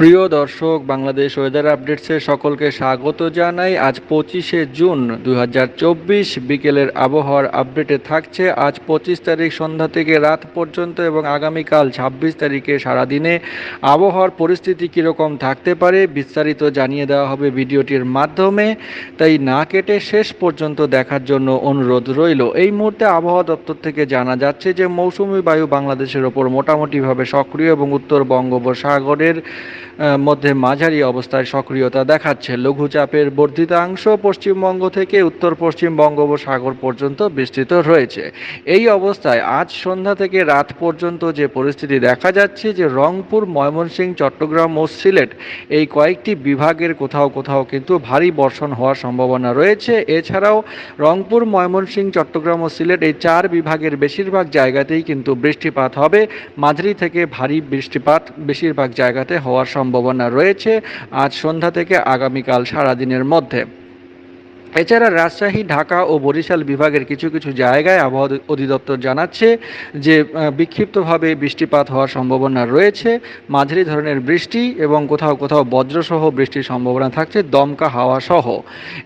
প্রিয় দর্শক, বাংলাদেশ ওয়েদার আপডেটসে সকলকে স্বাগত জানাই। আজ পঁচিশে জুন দু হাজার চব্বিশ, বিকেলের আবহাওয়ার আপডেটে থাকছে। আজ পঁচিশ তারিখ সন্ধ্যা থেকে রাত পর্যন্ত এবং আগামীকাল ছাব্বিশ তারিখে সারাদিনে আবহাওয়ার পরিস্থিতি কীরকম থাকতে পারে বিস্তারিত জানিয়ে দেওয়া হবে ভিডিওটির মাধ্যমে। তাই না কেটে শেষ পর্যন্ত দেখার জন্য অনুরোধ রইল। এই মুহূর্তে আবহাওয়া দপ্তর থেকে জানা যাচ্ছে যে, মৌসুমি বায়ু বাংলাদেশের ওপর মোটামুটিভাবে সক্রিয় এবং উত্তর বঙ্গোপসাগরের মধ্যে মাঝারি অবস্থায় সক্রিয়তা দেখাচ্ছে। লঘুচাপের বর্ধিতাংশ পশ্চিমবঙ্গ থেকে উত্তর পশ্চিম বঙ্গোপসাগর পর্যন্ত বিস্তৃত রয়েছে। এই অবস্থায় আজ সন্ধ্যা থেকে রাত পর্যন্ত যে পরিস্থিতি দেখা যাচ্ছে যে রংপুর, ময়মনসিংহ, চট্টগ্রাম ও সিলেট এই কয়েকটি বিভাগের কোথাও কোথাও কিন্তু ভারী বর্ষণ হওয়ার সম্ভাবনা রয়েছে। এছাড়াও রংপুর, ময়মনসিংহ, চট্টগ্রাম ও সিলেট এই চার বিভাগের বেশিরভাগ জায়গাতেই কিন্তু বৃষ্টিপাত হবে। মাঝারি থেকে ভারী বৃষ্টিপাত বেশিরভাগ জায়গাতে হওয়ার সম্ভাবনা রয়েছে আজ সন্ধ্যা থেকে আগামীকাল সারাদিনের মধ্যে। এছাড়া রাজশাহী, ঢাকা ও বরিশাল বিভাগের কিছু কিছু জায়গায় আবহাওয়া অধিদপ্তর জানাচ্ছে যে বিক্ষিপ্তভাবে বৃষ্টিপাত হওয়ার সম্ভাবনা রয়েছে। মাঝারি ধরনের বৃষ্টি এবং কোথাও কোথাও বজ্রসহ বৃষ্টির সম্ভাবনা থাকছে, দমকা হাওয়া সহ।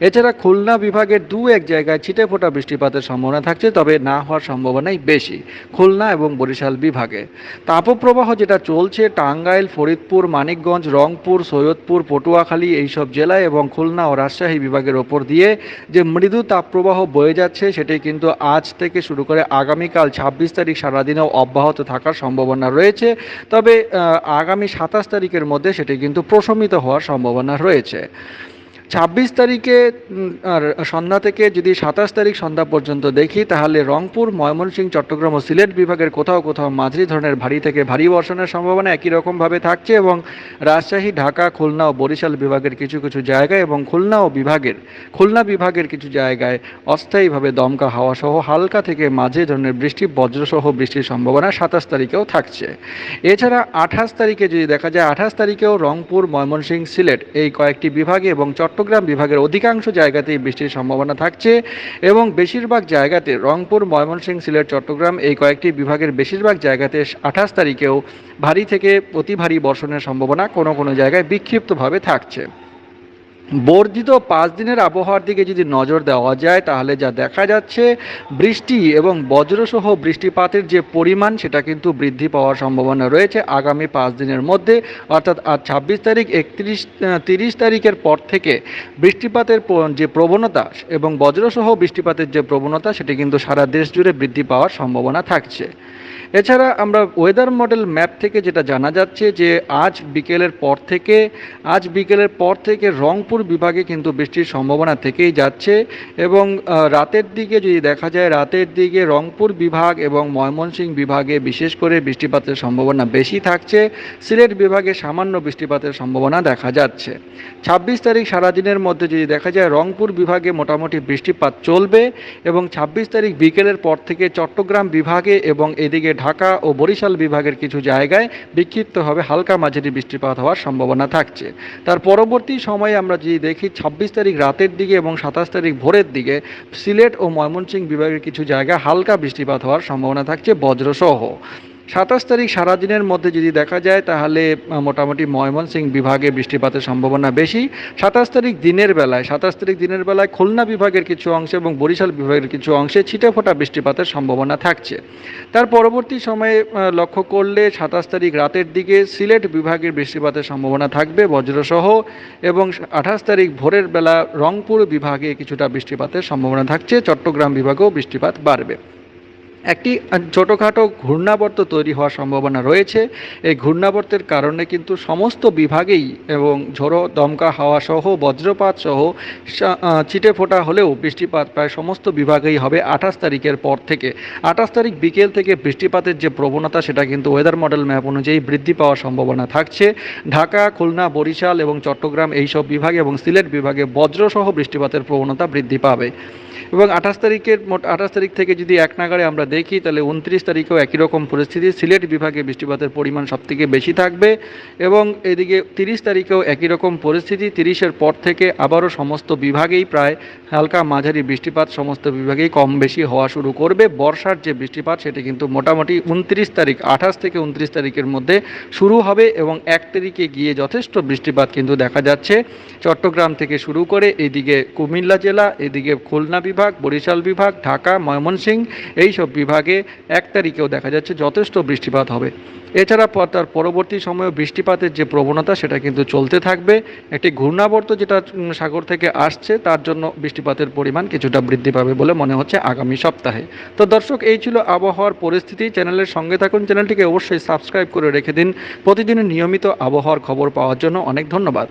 এছাড়া খুলনা বিভাগের দু এক জায়গায় ছিটেফোঁটা বৃষ্টিপাতের সম্ভাবনা থাকছে, তবে না হওয়ার সম্ভাবনাই বেশি, খুলনা এবং বরিশাল বিভাগে। তাপপ্রবাহ যেটা চলছে, টাঙ্গাইল, ফরিদপুর, মানিকগঞ্জ, রংপুর, সৈয়দপুর, পটুয়াখালী এইসব জেলায় এবং খুলনা ও রাজশাহী বিভাগের ওপর দিয়ে যে মৃদু তাপপ্রবাহ বয়ে যাচ্ছে, সেটি কিন্তু আজ থেকে শুরু করে আগামীকাল ছাব্বিশ তারিখ সারাদিনেও অব্যাহত থাকার সম্ভাবনা রয়েছে। তবে আগামী সাতাশ তারিখের মধ্যে সেটি কিন্তু প্রশমিত হওয়ার সম্ভাবনা রয়েছে। ছাব্বিশ তারিখে সন্ধ্যা থেকে যদি সাতাশ তারিখ সন্ধ্যা পর্যন্ত দেখি, তাহলে রংপুর, ময়মনসিংহ, চট্টগ্রাম ও সিলেট বিভাগের কোথাও কোথাও মাঝারি ধরনের ভারী থেকে ভারী বর্ষণের সম্ভাবনা একই রকমভাবে থাকছে এবং রাজশাহী, ঢাকা, খুলনা ও বরিশাল বিভাগের কিছু কিছু জায়গায় এবং খুলনা ও বিভাগের, খুলনা বিভাগের কিছু জায়গায় অস্থায়ীভাবে দমকা হাওয়া সহ হালকা থেকে মাঝে ধরনের বৃষ্টি, বজ্রসহ বৃষ্টির সম্ভাবনা সাতাশ তারিখেও থাকছে। এছাড়া আঠাশ তারিখে যদি দেখা যায়, আঠাশ তারিখেও রংপুর, ময়মনসিংহ, সিলেট এই কয়েকটি বিভাগে এবং চট্টগ্রাম বিভাগের অধিকাংশ জায়গাতেই বৃষ্টির সম্ভাবনা থাকছে এবং বেশিরভাগ জায়গাতে রংপুর, ময়মনসিংহ, সিলেট, চট্টগ্রাম এই কয়েকটি বিভাগের বেশিরভাগ জায়গাতে আঠাশ তারিখেও ভারী থেকে অতি ভারী বর্ষণের সম্ভাবনা কোনো কোনো জায়গায় বিক্ষিপ্তভাবে থাকছে। বর্ধিত পাঁচ দিনের আবহাওয়ার দিকে যদি নজর দেওয়া যায়, তাহলে যা দেখা যাচ্ছে, বৃষ্টি এবং বজ্রসহ বৃষ্টিপাতের যে পরিমাণ, সেটা কিন্তু বৃদ্ধি পাওয়ার সম্ভাবনা রয়েছে আগামী পাঁচ দিনের মধ্যে। অর্থাৎ আজ ছাব্বিশ তারিখ, একত্রিশ তিরিশ তারিখের পর থেকে বৃষ্টিপাতের যে প্রবণতা এবং বজ্রসহ বৃষ্টিপাতের যে প্রবণতা, সেটি কিন্তু সারা দেশ জুড়ে বৃদ্ধি পাওয়ার সম্ভাবনা থাকছে। এছাড়া আমরা ওয়েদার মডেল ম্যাপ থেকে যেটা জানা যাচ্ছে যে আজ বিকেলের পর থেকে, আজ বিকেলের পর থেকে রংপুর বিভাগে কিন্তু বৃষ্টির সম্ভাবনা থেকেই যাচ্ছে এবং রাতের দিকে যদি দেখা যায় রাতের দিকে রংপুর বিভাগ এবং ময়মনসিংহ বিভাগে বিশেষ করে বৃষ্টিপাতের সম্ভাবনা বেশি থাকছে। সিলেট বিভাগে সামান্য বৃষ্টিপাতের সম্ভাবনা দেখা যাচ্ছে। ছাব্বিশ তারিখ সারাদিনের মধ্যে যদি দেখা যায় রংপুর বিভাগে মোটামুটি বৃষ্টিপাত চলবে এবং ছাব্বিশ তারিখ বিকেলের পর থেকে চট্টগ্রাম বিভাগে এবং এদিকে ঢাকা ও বরিশাল বিভাগের কিছু জায়গায় বিক্ষিপ্তভাবে হালকা মাঝারি বৃষ্টিপাত হওয়ার সম্ভাবনা থাকছে। তার পরবর্তী সময়ে আমরা যদি দেখি, ছাব্বিশ তারিখ রাতের দিকে এবং সাতাশ তারিখ ভোরের দিকে সিলেট ও ময়মনসিংহ বিভাগের কিছু জায়গায় হালকা বৃষ্টিপাত হওয়ার সম্ভাবনা থাকছে বজ্রসহ। সাতাশ তারিখ সারাদিনের মধ্যে যদি দেখা যায়, তাহলে মোটামুটি ময়মনসিংহ বিভাগে বৃষ্টিপাতের সম্ভাবনা বেশি। সাতাশ তারিখ দিনের বেলায়, সাতাশ তারিখ দিনের বেলায় খুলনা বিভাগের কিছু অংশে এবং বরিশাল বিভাগের কিছু অংশে ছিটেফোঁটা বৃষ্টিপাতের সম্ভাবনা থাকছে। তার পরবর্তী সময়ে লক্ষ্য করলে সাতাশ তারিখ রাতের দিকে সিলেট বিভাগের বৃষ্টিপাতের সম্ভাবনা থাকবে বজ্রসহ এবং আঠাশ তারিখ ভোরের বেলা রংপুর বিভাগে কিছুটা বৃষ্টিপাতের সম্ভাবনা থাকছে। চট্টগ্রাম বিভাগেও বৃষ্টিপাত বাড়বে। একটি ছোটোখাটো ঘূর্ণাবর্ত তৈরি হওয়ার সম্ভাবনা রয়েছে। এই ঘূর্ণাবর্তের কারণে কিন্তু সমস্ত বিভাগেই এবং ঝোড়ো, দমকা হাওয়া সহ বজ্রপাত সহ ছিটে ফোটা হলেও বৃষ্টিপাত প্রায় সমস্ত বিভাগেই হবে আঠাশ তারিখের পর থেকে। আঠাশ তারিখ বিকেল থেকে বৃষ্টিপাতের যে প্রবণতা, সেটা কিন্তু ওয়েদার মডেল ম্যাপ অনুযায়ী বৃদ্ধি পাওয়ার সম্ভাবনা থাকছে। ঢাকা, খুলনা, বরিশাল এবং চট্টগ্রাম এইসব বিভাগে এবং সিলেট বিভাগে বজ্রসহ বৃষ্টিপাতের প্রবণতা বৃদ্ধি পাবে। এবং আঠাশ তারিখের মোট আঠাশ তারিখ থেকে যদি এক নাগাড়ে আমরা দেখি, তাহলে উনত্রিশ তারিখেও একই রকম পরিস্থিতি। সিলেট বিভাগে বৃষ্টিপাতের পরিমাণ সবথেকে বেশি থাকবে এবং এদিকে তিরিশ তারিখেও একই রকম পরিস্থিতি। তিরিশের পর থেকে আবারও সমস্ত বিভাগেই প্রায় হালকা মাঝারি বৃষ্টিপাত, সমস্ত বিভাগেই কম বেশি হওয়া শুরু করবে। বর্ষার যে বৃষ্টিপাত, সেটি কিন্তু মোটামুটি উনত্রিশ তারিখ, আঠাশ থেকে উনত্রিশ তারিখের মধ্যে শুরু হবে এবং এক তারিখে গিয়ে যথেষ্ট বৃষ্টিপাত কিন্তু দেখা যাচ্ছে। চট্টগ্রাম থেকে শুরু করে এদিকে কুমিল্লা জেলা, এদিকে খুলনা বিভাগ বরিশাল বিভাগ, ঢাকা, ময়মনসিংহ এই সব বিভাগে এক তারিখেও দেখা যাচ্ছে যথেষ্ট বৃষ্টিপাত হবে। এছাড়া তার পরবর্তী সময়ে বৃষ্টিপাতের যে প্রবণতা, সেটা কিন্তু চলতে থাকবে। একটি ঘূর্ণাবর্ত যেটা সাগর থেকে আসছে, তার জন্য বৃষ্টিপাতের পরিমাণ কিছুটা বৃদ্ধি পাবে বলে মনে হচ্ছে আগামী সপ্তাহে। তো দর্শক, এই ছিল আবহাওয়ার পরিস্থিতি। চ্যানেলের সঙ্গে থাকুন, চ্যানেলটিকে অবশ্যই সাবস্ক্রাইব করে রেখে দিন। প্রতিদিনের নিয়মিত আবহাওয়ার খবর পাওয়ার জন্য অনেক ধন্যবাদ।